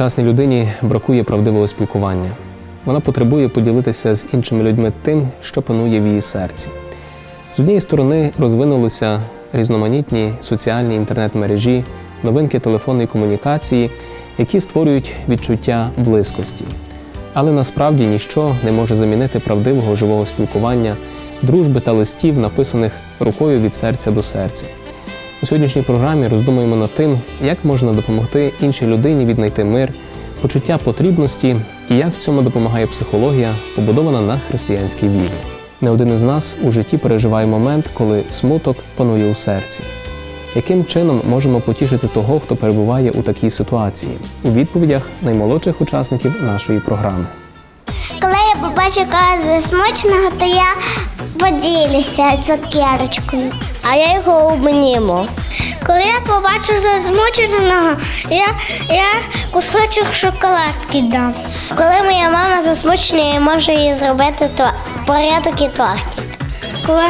Сучасній людині бракує правдивого спілкування. Вона потребує поділитися з іншими людьми тим, що панує в її серці. З однієї сторони розвинулися різноманітні соціальні інтернет-мережі, новинки телефонної комунікації, які створюють відчуття близькості. Але насправді ніщо не може замінити правдивого живого спілкування, дружби та листів, написаних рукою від серця до серця. У сьогоднішній програмі роздумуємо над тим, як можна допомогти іншій людині віднайти мир, почуття потрібності і як в цьому допомагає психологія, побудована на християнській вірі. Не один із нас у житті переживає момент, коли смуток панує у серці. Яким чином можемо потішити того, хто перебуває у такій ситуації? У відповідях наймолодших учасників нашої програми. Коли я побачу когось засмученого, то я поділюся цукерочкою. А я його обніму. Коли я побачу засмученого, я, я кусочок шоколадки дам. Коли моя мама засмучена, я можу їй зробити то, порядок і тортик. Коли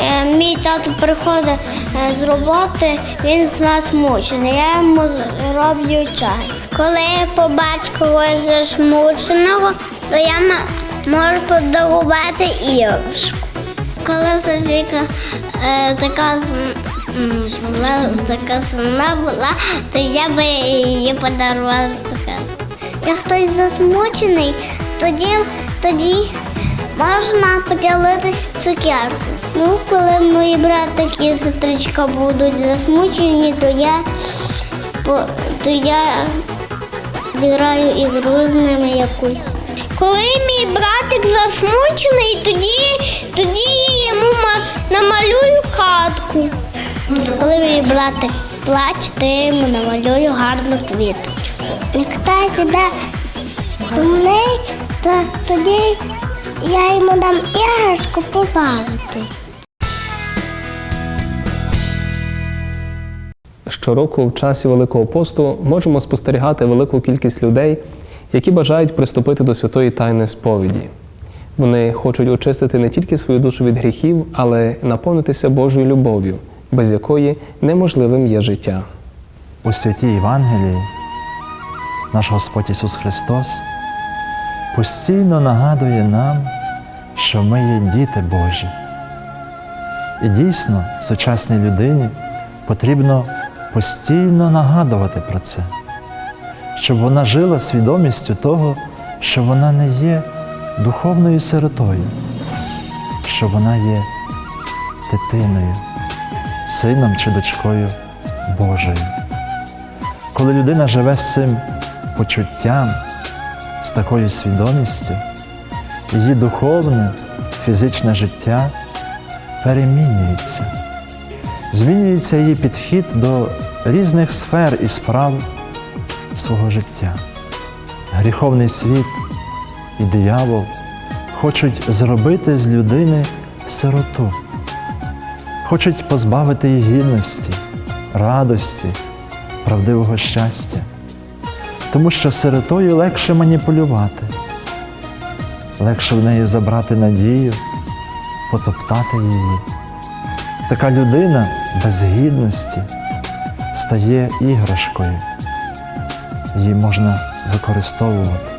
е, мій тато приходить е, з роботи, він з нас мучений. Я йому роблю чай. Коли я побачу когось засмученого, то я можу подарувати іграшку. Коли Софіка е, така, була, така сумна була, то я би їй подарувала цукерку. Як хтось засмучений, тоді, тоді можна поділитися цукеркою. Ну, коли мої братики і сестричка будуть засмучені, то я, то я зіграю ігру з ними якусь. Коли мій братик засмучений, тоді, тоді я йому намалюю хатку. Коли мій братик плаче, то я йому намалюю гарну квіточку. Як хтось іде сумний, то тоді я йому дам іграшку побавитись. Щороку в часі Великого посту можемо спостерігати велику кількість людей, які бажають приступити до святої тайни сповіді. Вони хочуть очистити не тільки свою душу від гріхів, але наповнитися Божою любов'ю, без якої неможливим є життя. У святій Євангелії наш Господь Ісус Христос постійно нагадує нам, що ми є діти Божі. І дійсно, сучасній людині потрібно постійно нагадувати про це, щоб вона жила свідомістю того, що вона не є духовною сиротою, що вона є дитиною, сином чи дочкою Божою. Коли людина живе з цим почуттям, з такою свідомістю, її духовне, фізичне життя перемінюється. Змінюється її підхід до різних сфер і справ свого життя. Гріховний світ і диявол хочуть зробити з людини сироту, хочуть позбавити її гідності, радості, правдивого щастя. Тому що сиротою легше маніпулювати, легше в неї забрати надію, потоптати її. Така людина без гідності стає іграшкою, її можна використовувати.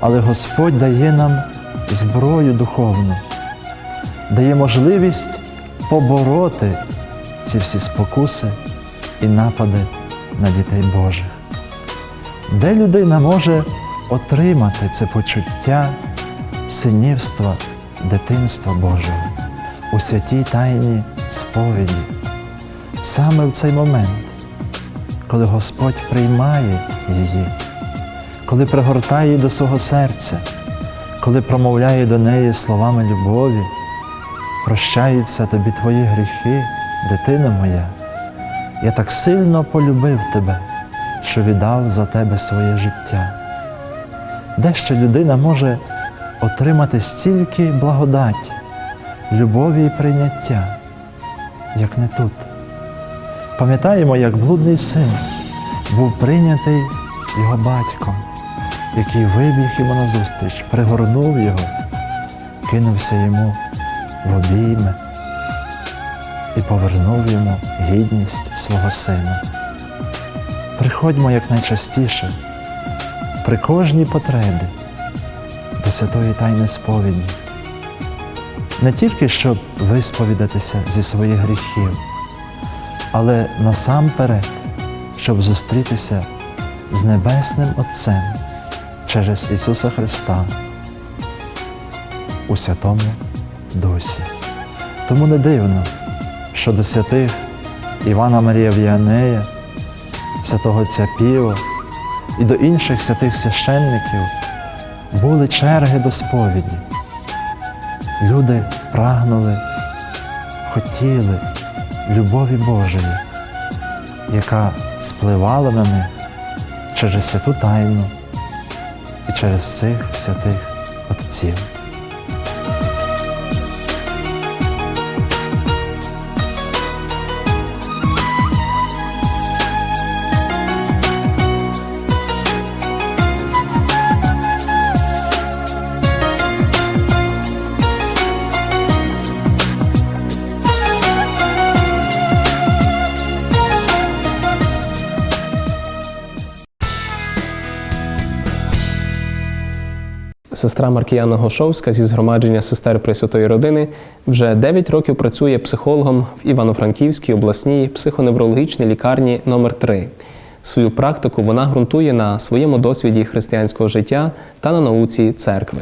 Але Господь дає нам зброю духовну, дає можливість побороти ці всі спокуси і напади на дітей Божих. Де людина може отримати це почуття синівства, дитинства Божого у святій тайні сповіді, саме в цей момент, коли Господь приймає її, коли пригортає її до свого серця, коли промовляє до неї словами любові, прощаються тобі твої гріхи, дитина моя. Я так сильно полюбив тебе, що віддав за тебе своє життя. Де ще людина може отримати стільки благодаті, любові і прийняття, як не тут. Пам'ятаємо, як блудний син був прийнятий його батьком, який вибіг йому назустріч, пригорнув його, кинувся йому в обійми і повернув йому гідність свого сина. приходьмо якнайчастіше, при кожній потребі до святої Тайни сповіді, не тільки щоб висповідатися зі своїх гріхів, але насамперед, щоб зустрітися з Небесним Отцем через Ісуса Христа у Святому Дусі. Тому не дивно, що до святих Івана Марія Віанея, святого Отця Піва і до інших святих священників були черги до сповіді. Люди прагнули, хотіли любові Божої, яка спливала на них через святу тайну і через цих святих отців. Сестра Маркіяна Гошовська зі згромадження сестер Пресвятої родини вже 9 років працює психологом в Івано-Франківській обласній психоневрологічній лікарні номер 3 Свою практику вона ґрунтує на своєму досвіді християнського життя та на науці церкви.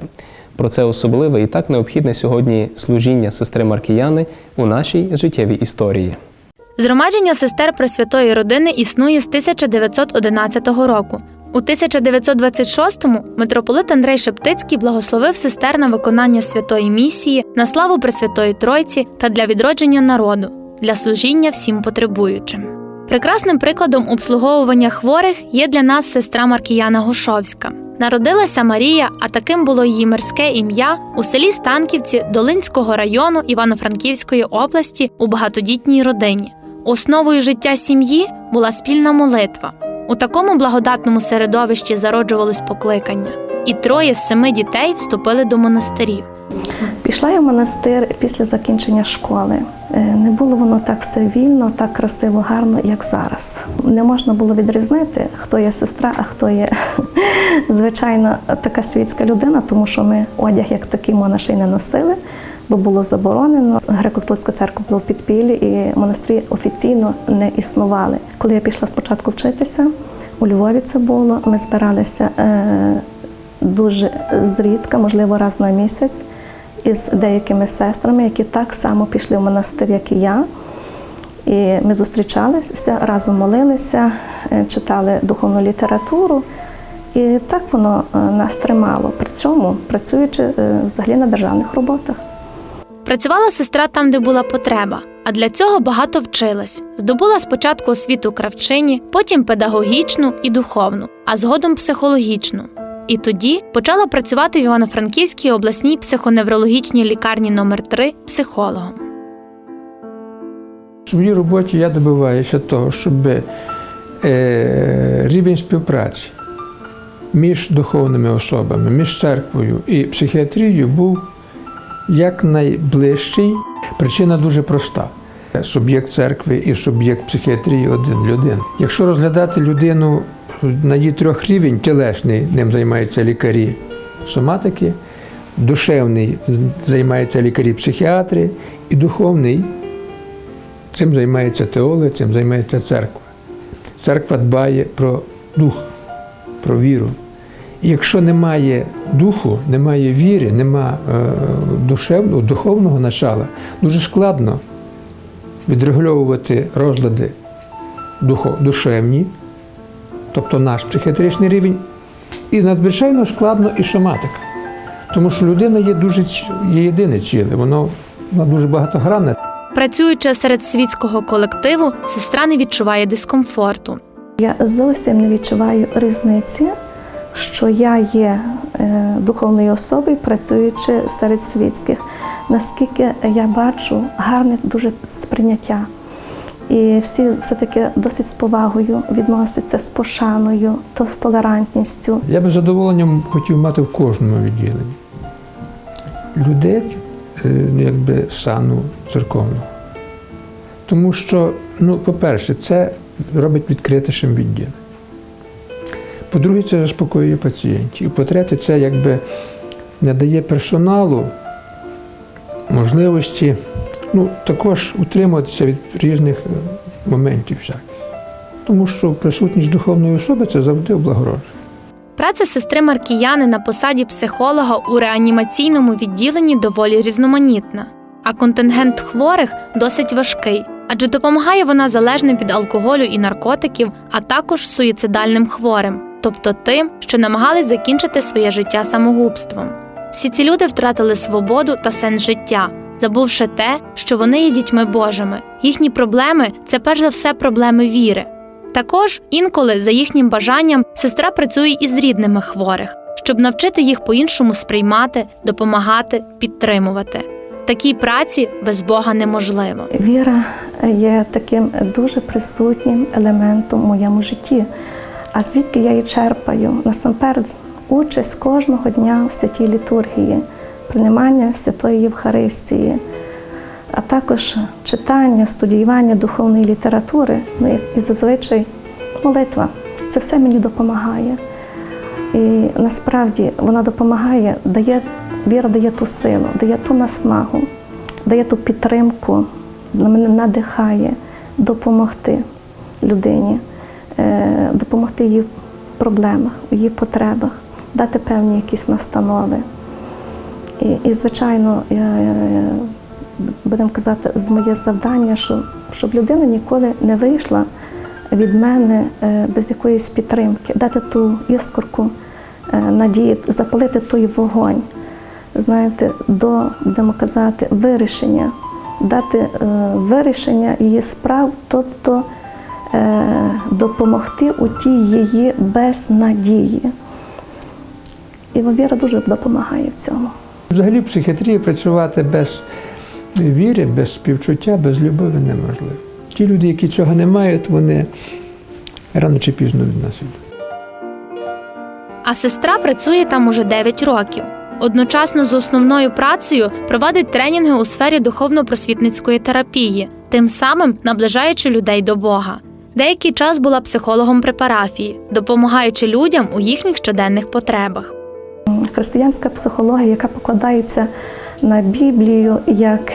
Про це особливе і так необхідне сьогодні служіння сестри Маркіяни у нашій життєвій історії. Згромадження сестер Пресвятої родини існує з 1911 року. У 1926-му митрополит Андрей Шептицький благословив сестер на виконання святої місії на славу Пресвятої Тройці та для відродження народу, для служіння всім потребуючим. Прекрасним прикладом обслуговування хворих є для нас сестра Маркіяна Гошовська. Народилася Марія, а таким було її мирське ім'я у селі Станківці Долинського району Івано-Франківської області у багатодітній родині. Основою життя сім'ї була спільна молитва. У такому благодатному середовищі зароджувались покликання, і троє з семи дітей вступили до монастирів. Пішла я в монастир після закінчення школи. Е, Не було воно так все вільно, так красиво, гарно, як зараз. Не можна було відрізнити, хто є сестра, а хто є звичайна така світська людина, тому що ми одяг як такий монаші не носили, бо було заборонено. Греко-католицька церква була в підпіллі, і монастирі офіційно не існували. Коли я пішла спочатку вчитися, у Львові це було. Ми збиралися е, дуже зрідка, можливо, раз на місяць із деякими сестрами, які так само пішли в монастир, як і я. І ми зустрічалися, разом молилися, е, читали духовну літературу. І так воно е, нас тримало. При цьому працюючи взагалі на державних роботах. Працювала сестра там, де була потреба, а для цього багато вчилась. Здобула спочатку освіту кравчині, потім педагогічну і духовну, а згодом психологічну. І тоді почала працювати в Івано-Франківській обласній психоневрологічній лікарні номер 3 психологом. В своїй роботі я добиваюся того, щоб е, рівень співпраці між духовними особами, між церквою і психіатрією був якнайближчий. Причина дуже проста. Суб'єкт церкви і суб'єкт психіатрії один людина. Якщо розглядати людину на її трьох рівень, тілесний, ним займаються лікарі соматики, душевний займаються лікарі-психіатри, і духовний Цим займається теологи, цим займається церква. Церква дбає про дух, про віру. Якщо немає духу, немає віри, немає е, душевного, духовного начала, дуже складно відрегульовувати розлади душевні, тобто наш психіатричний рівень, і надзвичайно складно і соматика. Тому що людина є дуже є єдине ціле, воно, воно дуже багатогранне. Працюючи серед світського колективу, сестра не відчуває дискомфорту. Я зовсім не відчуваю різниці, що я є е, духовною особою, працюючи серед світських. Наскільки я бачу гарне дуже сприйняття. І всі все-таки досить з повагою відносяться з пошаною, то з толерантністю. Я би задоволенням хотів мати в кожному відділенні людей, е, ну, якби сану церковного. Тому що, ну, по-перше, це робить відкритішим відділення. По-друге, це заспокоює пацієнтів. І по-третє, це якби не дає персоналу можливості ну, також утримуватися від різних е, моментів всяких. Тому що присутність духовної особи це завжди облагороджує. Праця сестри Маркіяни на посаді психолога у реанімаційному відділенні доволі різноманітна, а контингент хворих досить важкий, адже допомагає вона залежним від алкоголю і наркотиків, а також суїцидальним хворим, тобто тим, що намагались закінчити своє життя самогубством. Всі ці люди втратили свободу та сенс життя, забувши те, що вони є дітьми Божими. Їхні проблеми це перш за все проблеми віри. Також інколи, за їхнім бажанням, сестра працює із рідними хворих, щоб навчити їх по-іншому сприймати, допомагати, підтримувати. Такій праці без Бога неможливо. Віра є таким дуже присутнім елементом в моєму житті. А звідки я її черпаю? Насамперед, участь кожного дня в святій літургії, приймання святої Євхаристії, а також читання, студіювання духовної літератури, ну і зазвичай молитва. Це все мені допомагає. І насправді вона допомагає, дає, віра дає ту силу, дає ту наснагу, дає ту підтримку, мене надихає допомогти людині, допомогти їй в проблемах, в її потребах, дати певні якісь настанови. І, і звичайно, будемо казати, з моє завдання, що, щоб людина ніколи не вийшла від мене е, без якоїсь підтримки, дати ту іскорку е, надії, запалити той вогонь, знаєте, до, будемо казати, вирішення, дати е, вирішення її справ, тобто е, допомогти у тій її безнадії. І віра дуже допомагає в цьому. Взагалі в психіатрії працювати без віри, без співчуття, без любові неможливо. Ті люди, які цього не мають, вони рано чи пізно від нас йдуть. А сестра працює там уже 9 років. Одночасно з основною працею проводить тренінги у сфері духовно-просвітницької терапії, тим самим наближаючи людей до Бога. Деякий час була психологом при парафії, допомагаючи людям у їхніх щоденних потребах. Християнська психологія, яка покладається на Біблію як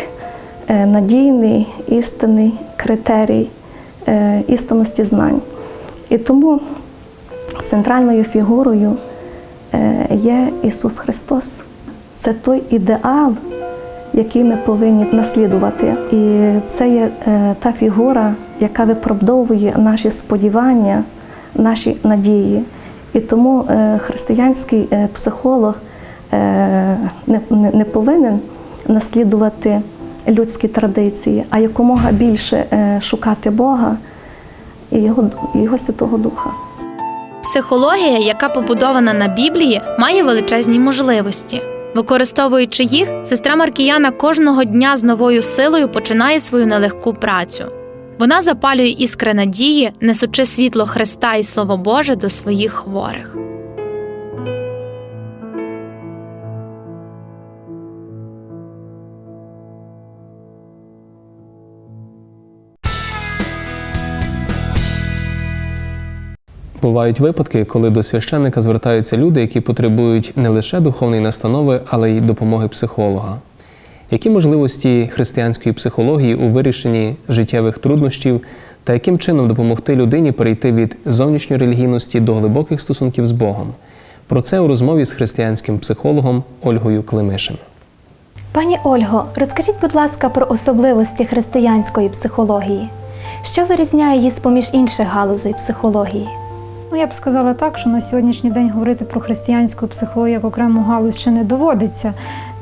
е, надійний істинний критерій е, істинності знань. І тому центральною фігурою е, є Ісус Христос. Це той ідеал, який ми повинні наслідувати. І це є та фігура, яка виправдовує наші сподівання, наші надії. І тому е, християнський е, психолог е, не, не, не повинен наслідувати людські традиції, а якомога більше шукати Бога і його, його Святого Духа. Психологія, яка побудована на Біблії, має величезні можливості. Використовуючи їх, сестра Маркіяна кожного дня з новою силою починає свою нелегку працю. Вона запалює іскри надії, несучи світло Христа і Слово Боже до своїх хворих. Бувають випадки, коли до священника звертаються люди, які потребують не лише духовної настанови, але й допомоги психолога. Які можливості християнської психології у вирішенні життєвих труднощів та яким чином допомогти людині перейти від зовнішньої релігійності до глибоких стосунків з Богом? Про це у розмові з християнським психологом Ольгою Климишин. Пані Ольго, розкажіть, будь ласка, про особливості християнської психології. Що вирізняє її з-поміж інших галузей психології? Ну, я б сказала так, що на сьогоднішній день говорити про християнську психологію як окрему галузь ще не доводиться.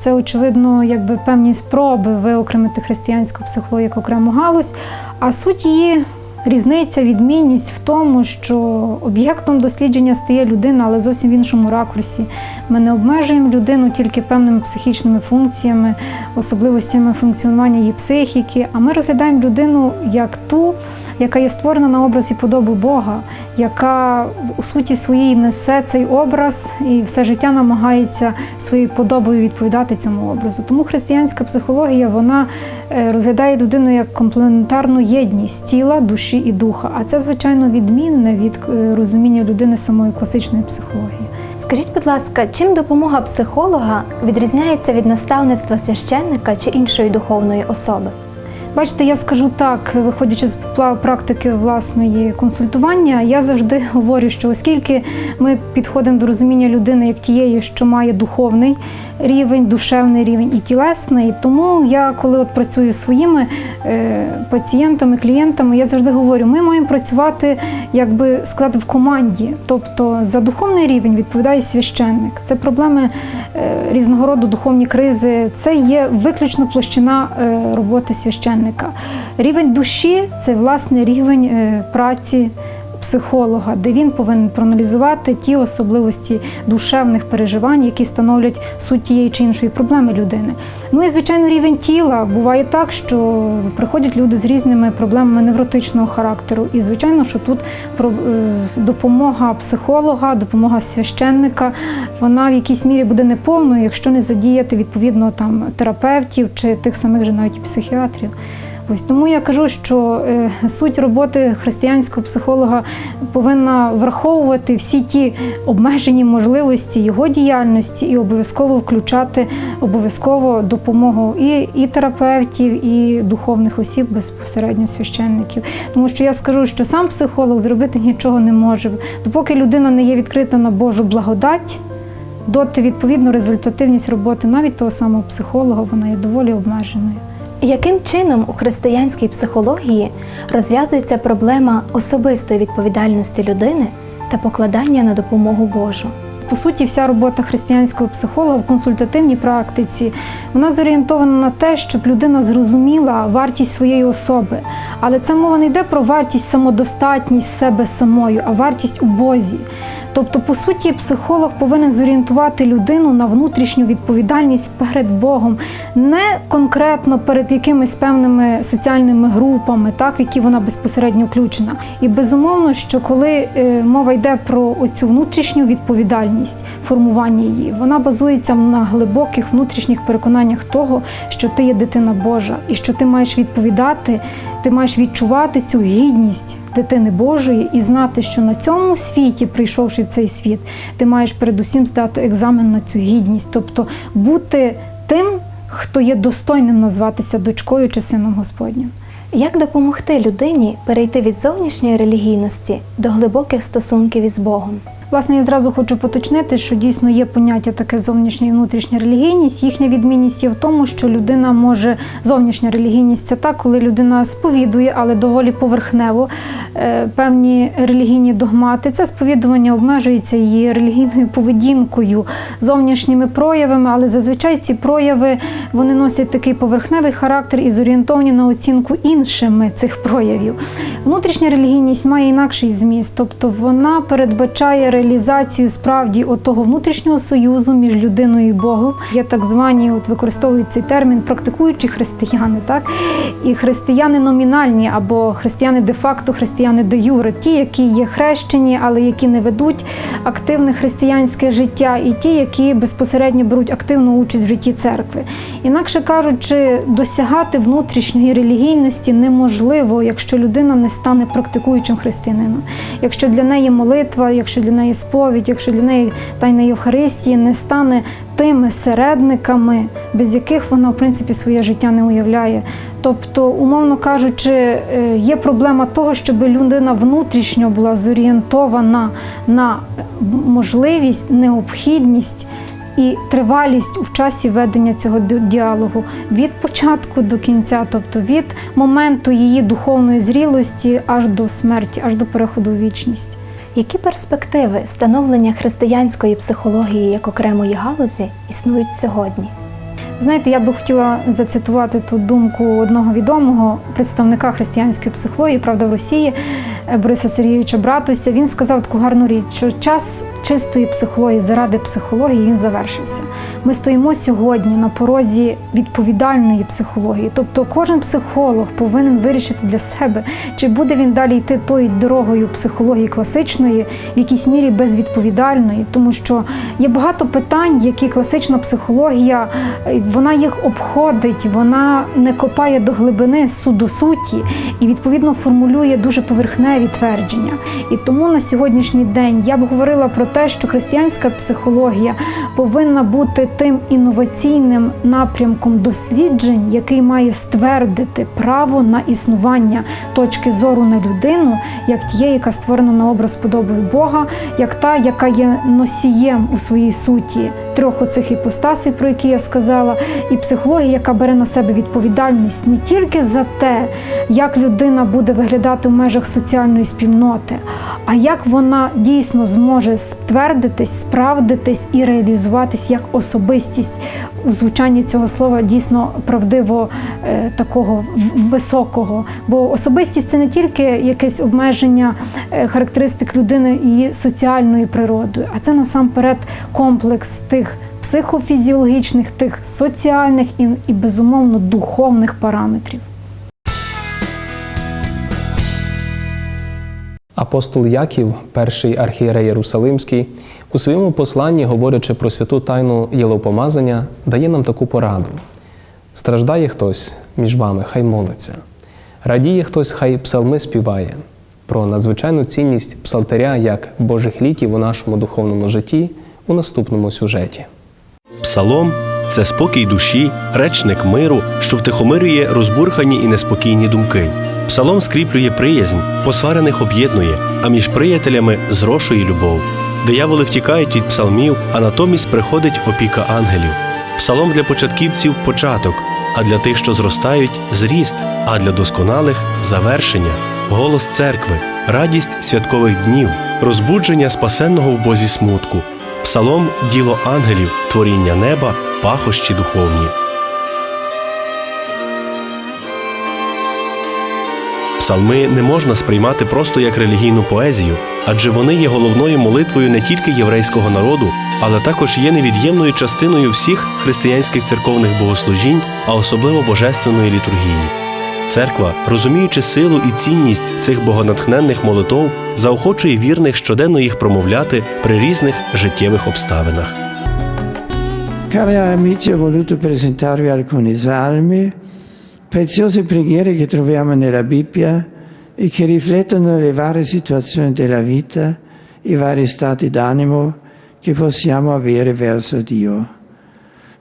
Це, очевидно, якби певні спроби виокремити християнську психологію як окрему галузь, а суть її різниця, відмінність в тому, що об'єктом дослідження стає людина, але зовсім в іншому ракурсі. Ми не обмежуємо людину тільки певними психічними функціями, особливостями функціонування її психіки, а ми розглядаємо людину як ту, яка є створена на образ і подобу Бога, яка у суті своїй несе цей образ і все життя намагається своєю подобою відповідати цьому образу. Тому християнська психологія вона е, розглядає людину як комплементарну єдність тіла, душі і духа. А це, звичайно, відмінне від е, розуміння людини самої класичної психології. Скажіть, будь ласка, чим допомога психолога відрізняється від наставництва священника чи іншої духовної особи? Бачите, я скажу так, виходячи з практики власної консультування, я завжди говорю, що оскільки ми підходимо до розуміння людини як тієї, що має духовний рівень, душевний рівень і тілесний, тому я, коли от працюю зі своїми е, пацієнтами, клієнтами, я завжди говорю, ми маємо працювати, якби сказати, в команді. Тобто за духовний рівень відповідає священник. Це проблеми е, різного роду духовні кризи. Це є виключно площина е, роботи священника. Рівень душі це власне рівень е, праці. Психолога, де він повинен проаналізувати ті особливості душевних переживань, які становлять суть тієї чи іншої проблеми людини. Ну і звичайно, рівень тіла буває так, що приходять люди з різними проблемами невротичного характеру. І звичайно, що тут е, допомога психолога, допомога священника, вона в якійсь мірі буде неповною, якщо не задіяти відповідно там терапевтів чи тих самих же навіть психіатрів. Ось тому я кажу, що е, суть роботи християнського психолога повинна враховувати всі ті обмежені можливості його діяльності і обов'язково включати обов'язково допомогу і, і терапевтів, і духовних осіб, безпосередньо священників. Тому що я скажу, що сам психолог зробити нічого не може, допоки людина не є відкрита на Божу благодать. Доти відповідно результативність роботи навіть того самого психолога вона є доволі обмеженою. Яким чином у християнській психології розв'язується проблема особистої відповідальності людини та покладання на допомогу Божу? По суті, вся робота християнського психолога в консультативній практиці вона зорієнтована на те, щоб людина зрозуміла вартість своєї особи. Але це мова не йде про вартість самодостатність себе самою, а вартість у Бозі. Тобто, по суті, психолог повинен зорієнтувати людину на внутрішню відповідальність перед Богом, не конкретно перед якимись певними соціальними групами, так в які вона безпосередньо включена. І безумовно, що коли е, мова йде про оцю внутрішню відповідальність формування її, вона базується на глибоких внутрішніх переконаннях того, що ти є дитина Божа, і що ти маєш відповідати, ти маєш відчувати цю гідність дитини Божої і знати, що на цьому світі, прийшовши в цей світ, ти маєш передусім здати екзамен на цю гідність, тобто бути тим, хто є достойним назватися дочкою чи сином Господнім. Як допомогти людині перейти від зовнішньої релігійності до глибоких стосунків із Богом? Власне, я зразу хочу поточнити, що дійсно є поняття таке зовнішня і внутрішня релігійність. Їхня відмінність є в тому, що людина може зовнішня релігійність це так, коли людина сповідує, але доволі поверхнево е, певні релігійні догмати. Це сповідування обмежується її релігійною поведінкою, зовнішніми проявами, але зазвичай ці прояви вони носять такий поверхневий характер і зорієнтовані на оцінку іншими цих проявів. Внутрішня релігійність має інакший зміст, тобто вона передбачає реалізацію справді того внутрішнього союзу між людиною і Богом. Є так звані, от використовують цей термін, практикуючі християни, так і християни номінальні або християни де-факто, християни де юре, ті, які є хрещені, але які не ведуть активне християнське життя, і ті, які безпосередньо беруть активну участь в житті церкви. Інакше кажучи, досягати внутрішньої релігійності неможливо, якщо людина не стане практикуючим християнином. Якщо для неї молитва, якщо для неї сповідь, якщо для неї тайна Євхаристії не стане тими середниками, без яких вона в принципі своє життя не уявляє. Тобто, умовно кажучи, е, є проблема того, щоб людина внутрішньо була зорієнтована на можливість, необхідність і тривалість в часі ведення цього ді- діалогу від початку до кінця, тобто від моменту її духовної зрілості аж до смерті, аж до переходу в вічність. Які перспективи становлення християнської психології як окремої галузі існують сьогодні? Знаєте, я би хотіла зацитувати ту думку одного відомого представника християнської психології, правда, в Росії. Бориса Сергійовича Братуся, він сказав таку гарну річ, що час чистої психології заради психології він завершився. Ми стоїмо сьогодні на порозі відповідальної психології. Тобто кожен психолог повинен вирішити для себе, чи буде він далі йти тою дорогою психології класичної, в якійсь мірі безвідповідальної, тому що є багато питань, які класична психологія вона їх обходить, вона не копає до глибини су до суті і відповідно формулює дуже поверхневі твердження. І тому на сьогоднішній день я б говорила про те, що християнська психологія повинна бути тим інноваційним напрямком досліджень, який має ствердити право на існування точки зору на людину, як тієї, яка створена на образ подобою Бога, як та, яка є носієм у своїй суті трьох оцих іпостасей, про які я сказала, і психологія, яка бере на себе відповідальність не тільки за те, як людина буде виглядати в межах соціальної спільноти, а як вона дійсно зможе ствердитись, справдитись і реалізуватись як особистість у звучанні цього слова дійсно правдиво е, такого високого. Бо особистість це не тільки якесь обмеження е, характеристик людини її соціальною природою, а це насамперед комплекс тих психофізіологічних, тих соціальних і, і безумовно духовних параметрів. Апостол Яків, перший архієрей Єрусалимський, у своєму посланні, говорячи про святу тайну єлопомазання, дає нам таку пораду: страждає хтось між вами, хай молиться, радіє хтось, хай псалми співає. Про надзвичайну цінність псалтиря як Божих ліків у нашому духовному житті у наступному сюжеті. Псалом це спокій душі, речник миру, що втихомирює розбурхані і неспокійні думки. Псалом скріплює приязнь, посварених об'єднує, а між приятелями зрошує любов. Дияволи втікають від псалмів, а натомість приходить опіка ангелів. Псалом для початківців початок, а для тих, що зростають, зріст, а для досконалих завершення, голос церкви, радість святкових днів, розбудження спасенного в Бозі смутку. Псалом діло ангелів, творіння неба, пахощі духовні. Псалми не можна сприймати просто як релігійну поезію, адже вони є головною молитвою не тільки єврейського народу, але також є невід'ємною частиною всіх християнських церковних богослужінь, а особливо божественної літургії. Церква, розуміючи силу і цінність цих богонатхненних молитов, заохочує вірних щоденно їх промовляти при різних життєвих обставинах. Cari amici, ho voluto presentarvi alcuni salmi, preziose preghiere che troviamo nella Bibbia e che riflettono le varie situazioni della vita, i vari stati d'animo che possiamo avere verso Dio.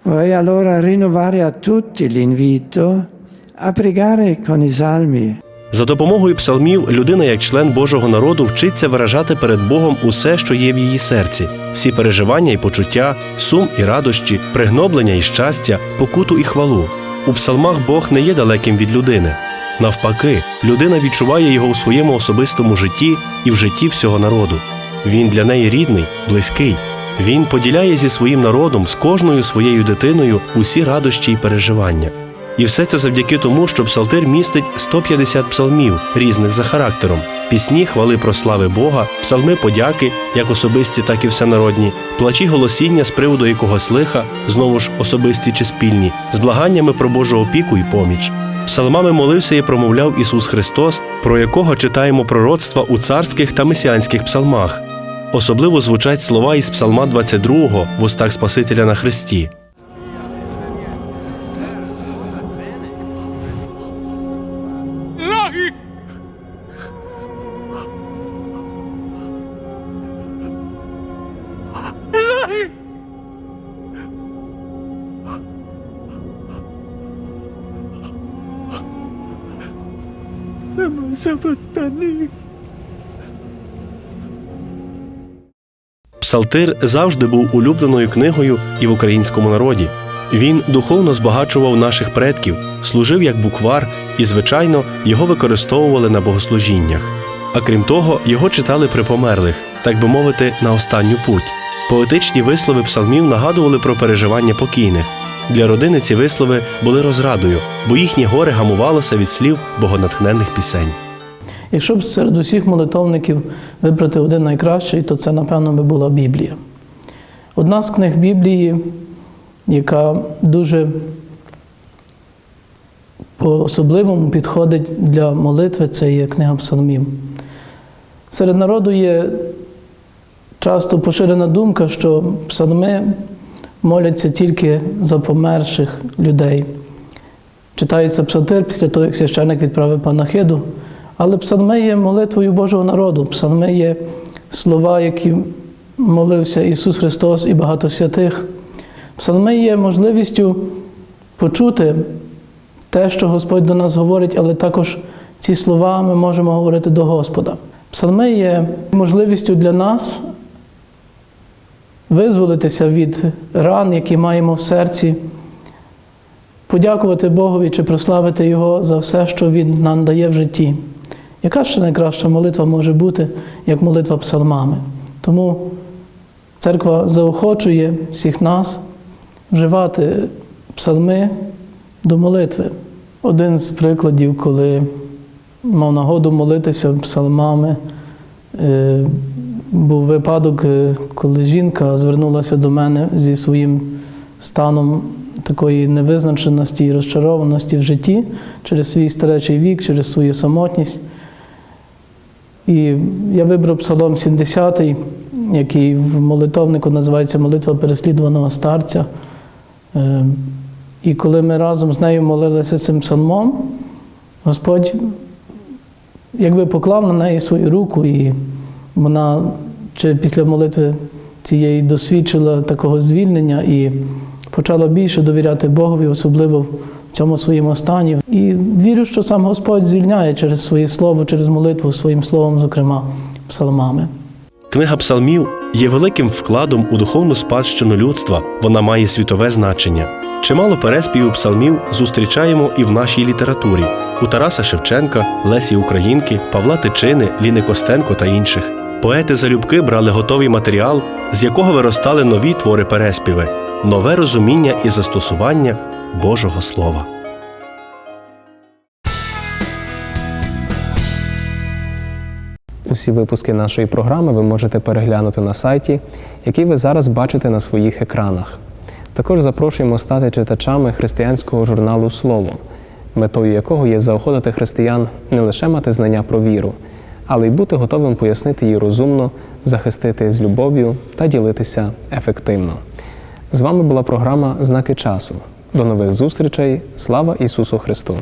Vorrei allora rinnovare a tutti l'invito a pregare con i salmi. За допомогою псалмів людина, як член Божого народу, вчиться виражати перед Богом усе, що є в її серці, всі переживання і почуття, сум і радощі, пригноблення і щастя, покуту і хвалу. У псалмах Бог не є далеким від людини. Навпаки, людина відчуває його у своєму особистому житті і в житті всього народу. Він для неї рідний, близький. Він поділяє зі своїм народом, з кожною своєю дитиною усі радощі і переживання. І все це завдяки тому, що псалтир містить 150 псалмів, різних за характером, пісні хвали про слави Бога, псалми подяки, як особисті, так і всенародні, плачі голосіння з приводу якогось лиха, знову ж особисті чи спільні, з благаннями про Божу опіку і поміч. Псалмами молився і промовляв Ісус Христос, про якого читаємо пророцтва у царських та месіанських псалмах. Особливо звучать слова із Псалма 22 в устах Спасителя на Христі. Псалтир завжди був улюбленою книгою і в українському народі. Він духовно збагачував наших предків, служив як буквар, і, звичайно, його використовували на богослужіннях. А крім того, його читали при померлих, так би мовити, на останню путь. Поетичні вислови псалмів нагадували про переживання покійних. Для родини ці вислови були розрадою, бо їхнє горе гамувалося від слів богонатхненних пісень. Якщо б серед усіх молитовників вибрати один найкращий, то це, напевно, би була Біблія. Одна з книг Біблії, яка дуже по-особливому підходить для молитви, це є книга Псалмів. Серед народу є часто поширена думка, що псалми моляться тільки за померших людей. Читається псалтир після того, як священник відправив панахиду. Але псалми є молитвою Божого народу. Псалми є слова, які молився Ісус Христос і багато святих. Псалми є можливістю почути те, що Господь до нас говорить, але також ці слова ми можемо говорити до Господа. Псалми є можливістю для нас визволитися від ран, які маємо в серці, подякувати Богові чи прославити Його за все, що Він нам дає в житті. Яка ще найкраща молитва може бути, як молитва псалмами? Тому церква заохочує всіх нас вживати псалми до молитви. Один з прикладів, коли мав нагоду молитися псалмами, е, був випадок, е, коли жінка звернулася до мене зі своїм станом такої невизначеності і розчарованості в житті через свій старечий вік, через свою самотність. І я вибрав Псалом 70, який в молитовнику називається Молитва переслідуваного старця. Е, І коли ми разом з нею молилися цим псалмом, Господь якби поклав на неї свою руку, і вона чи після молитви цієї досвідчила такого звільнення і почала більше довіряти Богові, особливо цьому своєму стані. І вірю, що сам Господь звільняє через своє слово, через молитву, своїм словом, зокрема, псалмами. Книга псалмів є великим вкладом у духовну спадщину людства. Вона має світове значення. Чимало переспівів псалмів зустрічаємо і в нашій літературі у Тараса Шевченка, Лесі Українки, Павла Тичини, Ліни Костенко та інших. Поети залюбки брали готовий матеріал, з якого виростали нові твори переспіви, нове розуміння і застосування Божого Слова. Усі випуски нашої програми ви можете переглянути на сайті, який ви зараз бачите на своїх екранах. Також запрошуємо стати читачами християнського журналу Слово, метою якого є заохотити християн не лише мати знання про віру, але й бути готовим пояснити її розумно, захистити з любов'ю та ділитися ефективно. З вами була програма Знаки часу. До нових зустрічей. Слава Ісусу Христу!